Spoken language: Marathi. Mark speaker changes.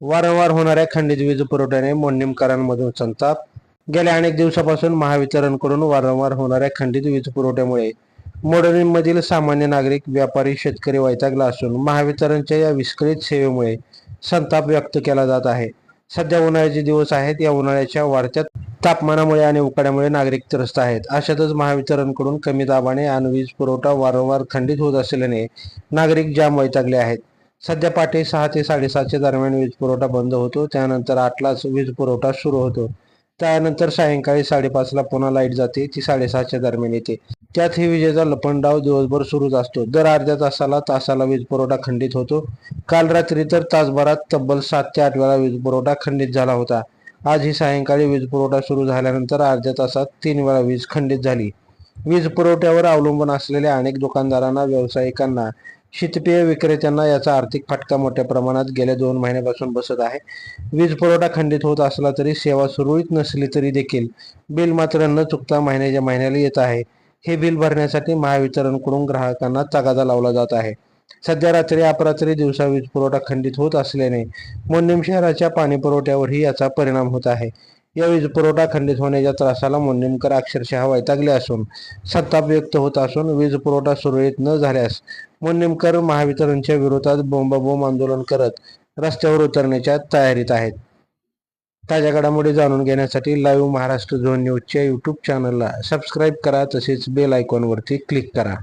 Speaker 1: वारंवार होणाऱ्या खंडित वीज पुरवठ्याने मोडणीमकरांमधून संताप गेल्या अनेक दिवसापासून महावितरणकडून वारंवार होणाऱ्या खंडित वीज पुरवठ्यामुळे मोडणीमधील सामान्य नागरिक व्यापारी शेतकरी वैतागला असून महावितरणच्या या विस्कळीत सेवेमुळे संताप व्यक्त केला जात आहे. सध्या उन्हाळ्याचे दिवस आहेत. या उन्हाळ्याच्या वाढत्या तापमानामुळे आणि उकाड्यामुळे नागरिक त्रस्त आहेत. अशातच महावितरणकडून कमी दाबाने आणि वीज पुरवठा वारंवार खंडित होत असल्याने नागरिक जाम वैतागले आहेत. सध्या पहाटे सहा ते साडेसातच्या दरम्यान वीज पुरवठा बंद होतो. त्यानंतर आठलाच वीज पुरवठा सुरू होतो. त्यानंतर सायंकाळी साडेपाचला पुन्हा लाइट जाते. ती साडेसातच्या दरम्यान येते. त्यात ही विजेचा लपंडाव दिवसभर सुरूच असतो. दर अर्ध्या तासाला तासाला वीज पुरवठा खंडित होतो. काल रात्री तर तासभरात तब्बल सात ते आठ वेळा वीज पुरवठा खंडित झाला होता. आज ही सायंकाळी वीज पुरवठा सुरू झाल्यानंतर अर्ध्या तासात तीन वेळा वीज खंडित झाली. वीज पुरवठ्यावर अवलंबून असलेल्या अनेक दुकानदारांना व्यावसायिकांना शीतपेय विक्रेत्यांना याचा आर्थिक फटका मोठ्या प्रमाणात गेल्या दोन महिन्यापासून बसत आहे. वीज पुरवठा खंडित होत असला तरी सेवा सुरळीत नसली तरी देखील बिल मात्र न चुकता महिन्याच्या महिन्याला येत आहे. हे बिल भरण्यासाठी महावितरणकडून ग्राहकांना तगादा लावला जात आहे. सध्या रात्री अपरात्री दिवसा वीज पुरवठा खंडित होत असल्याने मोन्यम शहराच्या पाणी पुरवठ्यावरही याचा परिणाम होत आहे. या वीज पुरवठा खंडित होण्याच्या त्रासाला मोन्नीमकर अक्षरशः वैतागले असून संताप व्यक्त होत असून वीज पुरवठा सुरळीत न झाल्यास मोन्नीमकर महावितरणच्या विरोधात बोंबाबोंब आंदोलन करत रस्त्यावर उतरण्याच्या तयारीत आहेत. ताज्या घडामोडी जाणून घेण्यासाठी लाईव्ह महाराष्ट्र झोन न्यूजच्या यूट्यूब चॅनलला सबस्क्राईब करा तसेच बेल आयकॉनवरती क्लिक करा.